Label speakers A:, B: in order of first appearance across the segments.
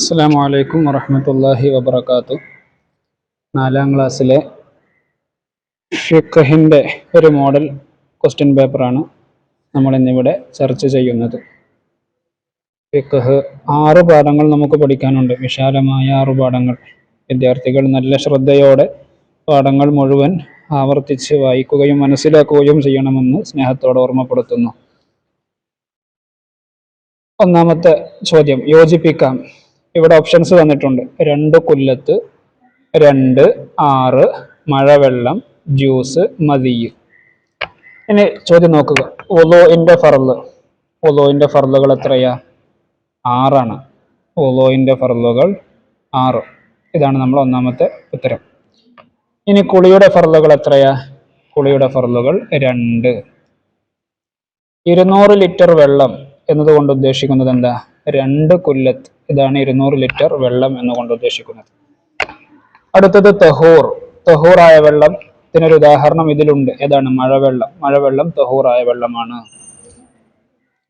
A: അസ്സാം വലൈക്കും വറഹമത്തല്ലാഹി വബർക്കാത്തു നാലാം ക്ലാസ്സിലെ ഫിഖഹിന്റെ ഒരു മോഡൽ ക്വസ്റ്റ്യൻ പേപ്പറാണ് നമ്മൾ ഇന്നിവിടെ ചർച്ച ചെയ്യുന്നത്. ഫിഖഹ് ആറ് പാഠങ്ങൾ നമുക്ക് പഠിക്കാനുണ്ട്. വിശാലമായ ആറ് പാഠങ്ങൾ. വിദ്യാർത്ഥികൾ നല്ല ശ്രദ്ധയോടെ പാഠങ്ങൾ മുഴുവൻ ആവർത്തിച്ച് വായിക്കുകയും മനസ്സിലാക്കുകയും ചെയ്യണമെന്ന് സ്നേഹത്തോടെ ഓർമ്മപ്പെടുത്തുന്നു. ഒന്നാമത്തെ ചോദ്യം. യോജിപ്പിക്കാം. ഇവിടെ ഓപ്ഷൻസ് തന്നിട്ടുണ്ട് രണ്ട് കൊല്ലത്ത് രണ്ട് ആറ് മഴവെള്ളം ജ്യൂസ് മതിയ്. ഇനി ചോദ്യം നോക്കുക. ഒലോയിന്റെ ഫറൽ. ഒലോയിന്റെ ഫറലുകൾ എത്രയാ? ആറാണ്. ഒലോയിന്റെ ഫറലുകൾ ആറ്. ഇതാണ് നമ്മൾ ഒന്നാമത്തെ ഉത്തരം. ഇനി കുളിയുടെ ഫറലുകൾ എത്രയാ? കുളിയുടെ ഫറലുകൾ രണ്ട്. ഇരുന്നൂറ് ലിറ്റർ വെള്ളം എന്നതുകൊണ്ട് ഉദ്ദേശിക്കുന്നത് എന്താ? രണ്ട് കൊല്ലത്ത് ഇതാണ് ഇരുന്നൂറ് ലിറ്റർ വെള്ളം എന്നുകൊണ്ട് ഉദ്ദേശിക്കുന്നത്. അടുത്തത് തഹൂർ. തഹൂറായ വെള്ളം. ഇതിനൊരു ഉദാഹരണം ഇതിലുണ്ട്. ഏതാണ്? മഴവെള്ളം. മഴവെള്ളം തഹൂറായ വെള്ളമാണ്.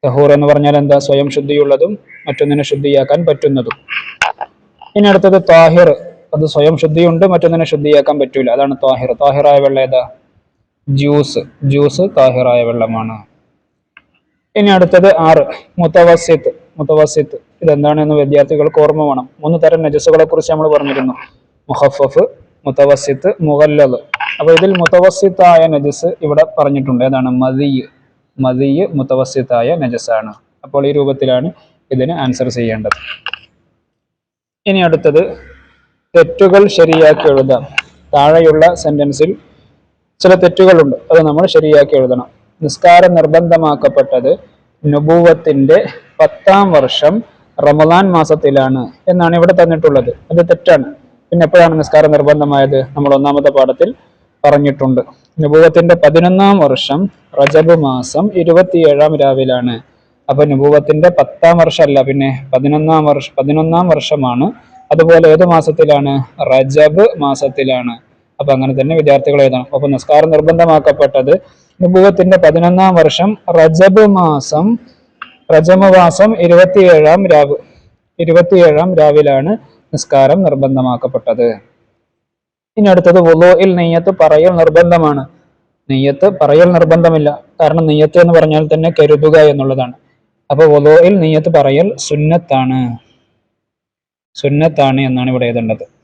A: തഹൂർ എന്ന് പറഞ്ഞാൽ എന്താ? സ്വയം ശുദ്ധിയുള്ളതും മറ്റൊന്നിനെ ശുദ്ധിയാക്കാൻ പറ്റുന്നതും. ഇനി അടുത്തത് താഹിർ. അത് സ്വയം ശുദ്ധിയുണ്ട് മറ്റൊന്നിനെ ശുദ്ധിയാക്കാൻ പറ്റൂല. അതാണ് താഹിർ. താഹിറായ വെള്ളം ഏതാ? ജ്യൂസ്. ജ്യൂസ് താഹിറായ വെള്ളമാണ്. ഇനി അടുത്തത് ആറ്. മുത്തവസിത്ത്. മുത്തവസിത്ത് ഇതെന്താണെന്ന് വിദ്യാർത്ഥികൾക്ക് ഓർമ്മ വേണം. മൂന്ന് തരം നജസുകളെ കുറിച്ച് നമ്മൾ പറഞ്ഞിരുന്നു. മുഹഫഫ് മുത്തവസിത്ത് മുഹല്ലത് അപ്പൊ ഇതിൽ മുത്തവസിത്തായ നജസ് ഇവിടെ പറഞ്ഞിട്ടുണ്ട്. ഏതാണ്? മതിയ് മതിയ് മുത്തവസിത്തായ നജസാണ് അപ്പോൾ ഈ രൂപത്തിലാണ് ഇതിന് ആൻസർ ചെയ്യേണ്ടത്. ഇനി അടുത്തത് തെറ്റുകൾ ശരിയാക്കി എഴുതാം. താഴെയുള്ള സെന്റൻസിൽ ചില തെറ്റുകളുണ്ട്. അത് നമ്മൾ ശരിയാക്കി എഴുതണം. നിസ്കാരം നിർബന്ധമാക്കപ്പെട്ടത് നുബൂവത്തിന്റെ പത്താം വർഷം റമദാൻ മാസത്തിലാണ് എന്നാണ് ഇവിടെ തന്നിട്ടുള്ളത്. അത് തെറ്റാണ്. പിന്നെ എപ്പോഴാണ് നിസ്കാരം നിർബന്ധമായത്? നമ്മൾ ഒന്നാമത്തെ പാഠത്തിൽ പറഞ്ഞിട്ടുണ്ട്. നുബൂവത്തിന്റെ പതിനൊന്നാം വർഷം റജബ് മാസം ഇരുപത്തിയേഴാം രാവിലാണ്. അപ്പൊ നുബൂവത്തിന്റെ പത്താം വർഷമല്ല പിന്നെ പതിനൊന്നാം വർഷം പതിനൊന്നാം വർഷമാണ്. അതുപോലെ ഏത് മാസത്തിലാണ്? റജബ് മാസത്തിലാണ്. അപ്പൊ അങ്ങനെ തന്നെ വിദ്യാർത്ഥികൾ എഴുതണം. അപ്പൊ നിസ്കാരം നിർബന്ധമാക്കപ്പെട്ടത് നുബുവത്തിന്റെ പതിനൊന്നാം വർഷം റജബ് മാസം റജമവാസം ഇരുപത്തിയേഴാം രാവ് ഇരുപത്തിയേഴാം രാവിലാണ് നിസ്കാരം നിർബന്ധമാക്കപ്പെട്ടത്. ഇനി അടുത്തത് വുലോയിൽ നെയ്യത്ത് പറയൽ നിർബന്ധമാണ്. നെയ്യത്ത് പറയൽ നിർബന്ധമില്ല. കാരണം നെയ്യത്ത് എന്ന് പറഞ്ഞാൽ തന്നെ കരുതുക എന്നുള്ളതാണ്. അപ്പൊ വുലോയിൽ നെയ്യത്ത് പറയൽ സുന്നത്താണ്. സുന്നത്താണ് എന്നാണ് ഇവിടെ എഴുതേണ്ടത്.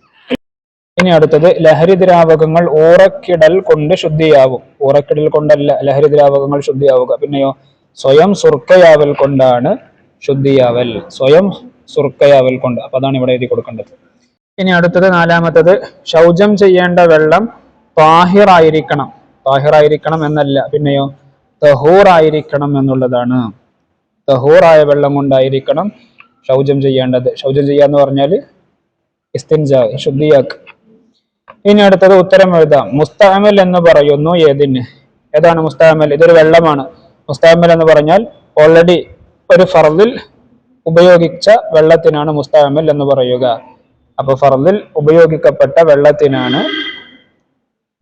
A: ഇനി അടുത്തത് ലഹരി ദ്രാവകങ്ങൾ ഊറക്കിടൽ കൊണ്ട് ശുദ്ധിയാവും ഊറക്കിടൽ കൊണ്ടല്ല ലഹരി ദ്രാവകങ്ങൾ ശുദ്ധിയാവുക. പിന്നെയോ സ്വയം സുർക്കയാവൽ കൊണ്ടാണ് ശുദ്ധിയാവൽ. സ്വയം സുർക്കയാവൽ കൊണ്ട്. അപ്പൊ അതാണ് ഇവിടെ എഴുതി കൊടുക്കേണ്ടത്. ഇനി അടുത്തത് നാലാമത്തത് ശൗചം ചെയ്യേണ്ട വെള്ളം പാഹിറായിരിക്കണം. പാഹിറായിരിക്കണം എന്നല്ല പിന്നെയോ തഹൂറായിരിക്കണം എന്നുള്ളതാണ്. തഹൂറായ വെള്ളം കൊണ്ടായിരിക്കണം ശൗചം ചെയ്യേണ്ടത്. ശൗചം ചെയ്യാന്ന് പറഞ്ഞാൽ ഇസ്തിൻജ ശുദ്ധിയാക്ക്. ഇനി അടുത്തത് ഉത്തരം എഴുതാം. മുസ്താമൽ എന്ന് പറയുന്നു ഏതിന്? ഏതാണ് മുസ്താമൽ ഇതൊരു വെള്ളമാണ്. മുസ്താമൽ എന്ന് പറഞ്ഞാൽ ഓൾറെഡി ഒരു ഫറലിൽ ഉപയോഗിച്ച വെള്ളത്തിനാണ് മുസ്താമൽ എന്ന് പറയുക. അപ്പൊ ഫറലിൽ ഉപയോഗിക്കപ്പെട്ട വെള്ളത്തിനാണ്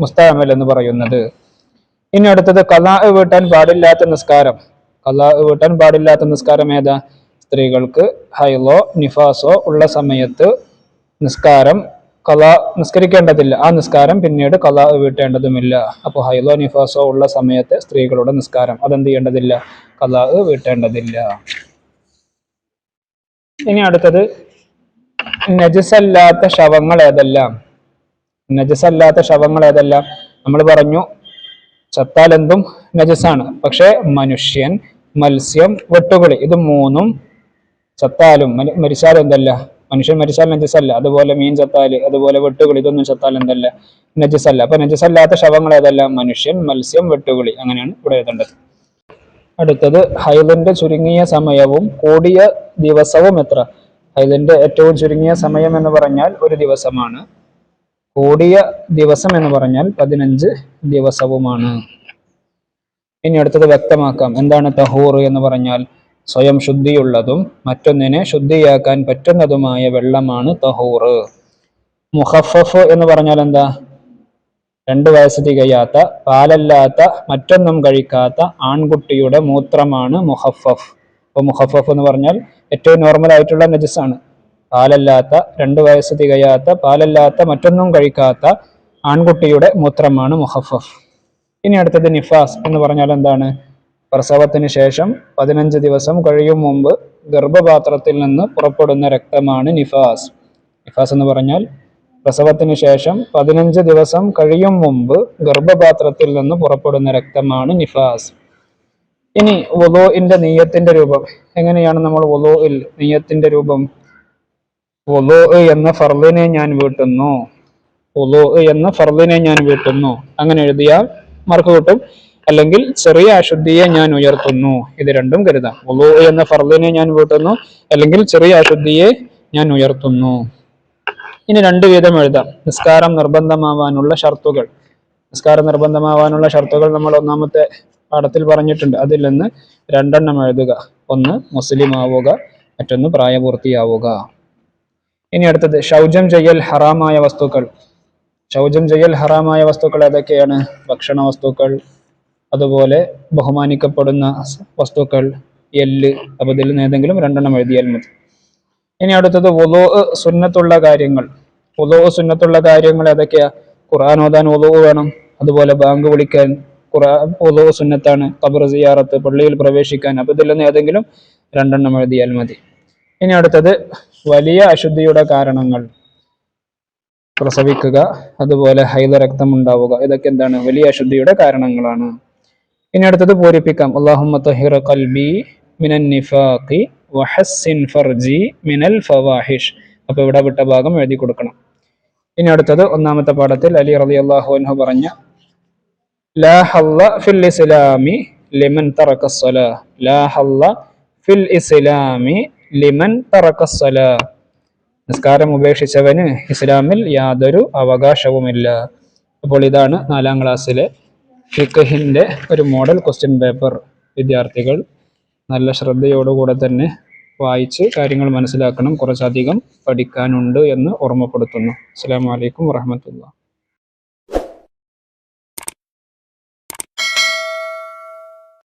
A: മുസ്താമൽ എന്ന് പറയുന്നത്. ഇനി അടുത്തത് കലാ വീട്ടാൻ പാടില്ലാത്ത നിസ്കാരം. കലാ വീട്ടാൻ പാടില്ലാത്ത നിസ്കാരം ഏതാ? സ്ത്രീകൾക്ക് ഹൈലോ നിഫാസോ ഉള്ള സമയത്ത് നിസ്കാരം കല നിസ്കരിക്കേണ്ടതില്ല. ആ നിസ്കാരം പിന്നീട് കല വീട്ടേണ്ടതുമില്ല. അപ്പോൾ ഹൈലോ നിഫാസോ ഉള്ള സമയത്തെ സ്ത്രീകളുടെ നിസ്കാരം അതെന്ത് ചെയ്യേണ്ടതില്ല? കല വീട്ടേണ്ടതില്ല. ഇനി അടുത്തത് നജസല്ലാത്ത ശവങ്ങൾ ഏതെല്ലാം? നജസല്ലാത്ത ശവങ്ങൾ ഏതെല്ലാം? നമ്മൾ പറഞ്ഞു ചത്താൽ എന്തും നജസാണ്. പക്ഷെ മനുഷ്യൻ മത്സ്യം വെട്ടുകിളി ഇത് മൂന്നും ചത്താലും മരി- മരിച്ചാലും എന്തല്ല? മനുഷ്യൻ മരിച്ചാൽ നജസല്ല അതുപോലെ മീൻ ചത്താൽ അതുപോലെ വെട്ടുകിളി ഇതൊന്നും ചത്താൽ എന്തല്ല? നജസല്ല അപ്പൊ നജസല്ലാത്ത ശവങ്ങൾ ഏതല്ല? മനുഷ്യൻ മത്സ്യം വെട്ടുകിളി അങ്ങനെയാണ് ഇവിടെ എഴുതേണ്ടത്. അടുത്തത് ഹൈലന്റെ ചുരുങ്ങിയ സമയവും കൂടിയ ദിവസവും എത്ര? ഹൈലന്റെ ഏറ്റവും ചുരുങ്ങിയ സമയം എന്ന് പറഞ്ഞാൽ ഒരു ദിവസമാണ്. കൂടിയ ദിവസം എന്ന് പറഞ്ഞാൽ പതിനഞ്ച് ദിവസവുമാണ്. ഇനി അടുത്തത് വ്യക്തമാക്കാം. എന്താണ് തഹൂർ എന്ന് പറഞ്ഞാൽ? സ്വയം ശുദ്ധിയുള്ളതും മറ്റൊന്നിനെ ശുദ്ധിയാക്കാൻ പറ്റുന്നതുമായ വെള്ളമാണ് തഹൂർ. മുഹഫഫ് എന്ന് പറഞ്ഞാൽ എന്താ? രണ്ട് വയസ്സ് തികയാത്ത പാലല്ലാത്ത മറ്റൊന്നും കഴിക്കാത്ത ആൺകുട്ടിയുടെ മൂത്രമാണ് മുഹഫഫ്. അപ്പൊ മുഹഫഫ് എന്ന് പറഞ്ഞാൽ ഏറ്റവും നോർമൽ ആയിട്ടുള്ള നജസാണ് പാലല്ലാത്ത രണ്ട് വയസ്സ് തികയാത്ത പാലല്ലാത്ത മറ്റൊന്നും കഴിക്കാത്ത ആൺകുട്ടിയുടെ മൂത്രമാണ് മുഹഫഫ്. ഇനി അടുത്തത് നിഫാസ് എന്ന് പറഞ്ഞാൽ എന്താണ്? പ്രസവത്തിന് ശേഷം പതിനഞ്ച് ദിവസം കഴിയും മുമ്പ് ഗർഭപാത്രത്തിൽ നിന്ന് പുറപ്പെടുന്ന രക്തമാണ് നിഫാസ്. നിഫാസ് എന്ന് പറഞ്ഞാൽ പ്രസവത്തിന് ശേഷം പതിനഞ്ച് ദിവസം കഴിയും മുമ്പ് ഗർഭപാത്രത്തിൽ നിന്ന് പുറപ്പെടുന്ന രക്തമാണ് നിഫാസ്. ഇനി വൊലോഇന്റെ നീയത്തിന്റെ രൂപം. എങ്ങനെയാണ് നമ്മൾ വൊലോയിൽ നീയത്തിന്റെ രൂപം? വൊലോ എന്ന ഫർദിനെ ഞാൻ വീട്ടുന്നു. വൊലോ എന്ന ഫർദിനെ ഞാൻ വീട്ടുന്നു. അങ്ങനെ എഴുതിയാൽ മാർക്ക് കിട്ടും. അല്ലെങ്കിൽ ചെറിയ അശുദ്ധിയെ ഞാൻ ഉയർത്തുന്നു. ഇത് രണ്ടും കരുതാം. ഒലു എന്ന ഫർദിനെ ഞാൻ വീട്ടുന്നു അല്ലെങ്കിൽ ചെറിയ അശുദ്ധിയെ ഞാൻ ഉയർത്തുന്നു. ഇനി രണ്ടു വീതം എഴുതാം. നിസ്കാരം നിർബന്ധമാവാനുള്ള ഷർത്തുകൾ. നിസ്കാരം നിർബന്ധമാവാനുള്ള ഷർത്തുകൾ നമ്മൾ ഒന്നാമത്തെ പാഠത്തിൽ പറഞ്ഞിട്ടുണ്ട്. അതിൽ നിന്ന് രണ്ടെണ്ണം എഴുതുക. ഒന്ന് മുസ്ലിം ആവുക മറ്റൊന്ന് പ്രായപൂർത്തിയാവുക. ഇനി അടുത്തത് ശൗചം ചെയ്യൽ ഹറാമായ വസ്തുക്കൾ. ശൗചം ചെയ്യൽ ഹറാമായ വസ്തുക്കൾ ഏതൊക്കെയാണ്? ഭക്ഷണ വസ്തുക്കൾ അതുപോലെ ബഹുമാനിക്കപ്പെടുന്ന വസ്തുക്കൾ എല്ല് അപ്പൊ ഇതിൽ നിന്ന് ഏതെങ്കിലും രണ്ടെണ്ണം എഴുതിയാൽ മതി. ഇനി അടുത്തത് ഒലോ സുന്നത്തുള്ള കാര്യങ്ങൾ. ഒലോ സുന്നത്തുള്ള കാര്യങ്ങൾ ഏതൊക്കെയാ? ഖുർആൻ ഓതാൻ ഒലോ വേണം. അതുപോലെ ബാങ്ക് വിളിക്കാൻ ഖുർആൻ ഒലോ സുന്നത്താണ്. ഖബർ സിയാറത്ത് പള്ളിയിൽ പ്രവേശിക്കാൻ അപ്പൊ ഇതിൽ നിന്ന് ഏതെങ്കിലും രണ്ടെണ്ണം എഴുതിയാൽ മതി. ഇനി അടുത്തത് വലിയ അശുദ്ധിയുടെ കാരണങ്ങൾ. പ്രസവിക്കുക അതുപോലെ ഹൈദ രക്തം ഉണ്ടാവുക ഇതൊക്കെ എന്താണ്? വലിയ അശുദ്ധിയുടെ കാരണങ്ങളാണ്. ഇനി അടുത്തത് പൂരിപ്പിക്കാം. അള്ളാഹുമ്മ തഹിറ കൽബി ഫർജി മിനൽ ഫവാഹിഷ്. അപ്പൊ ഇവിടെ വിട്ട ഭാഗം എഴുതി കൊടുക്കണം. ഇനി അടുത്തത് ഒന്നാമത്തെ പാഠത്തിൽ അലി റലി അള്ളാഹു അൻഹു പറഞ്ഞ ഫിൽ ഇസ്ലാമി ഫിൽ ഇസ്ലാമി നിസ്കാരം ഉപേക്ഷിച്ചവന് ഇസ്ലാമിൽ യാതൊരു അവകാശവുമില്ല. അപ്പോൾ ഇതാണ് നാലാം ക്ലാസ്സിലെ ഫിഖഹിന്റെ ഒരു മോഡൽ ക്വസ്റ്റ്യൻ പേപ്പർ വിദ്യാർത്ഥികൾ നല്ല ശ്രദ്ധയോടുകൂടെ തന്നെ വായിച്ച് കാര്യങ്ങൾ മനസ്സിലാക്കണം കുറച്ചധികം പഠിക്കാനുണ്ട് എന്ന് ഓർമ്മപ്പെടുത്തുന്നു. അസ്സാം വലൈക്കും വാഹമത്തുള്ള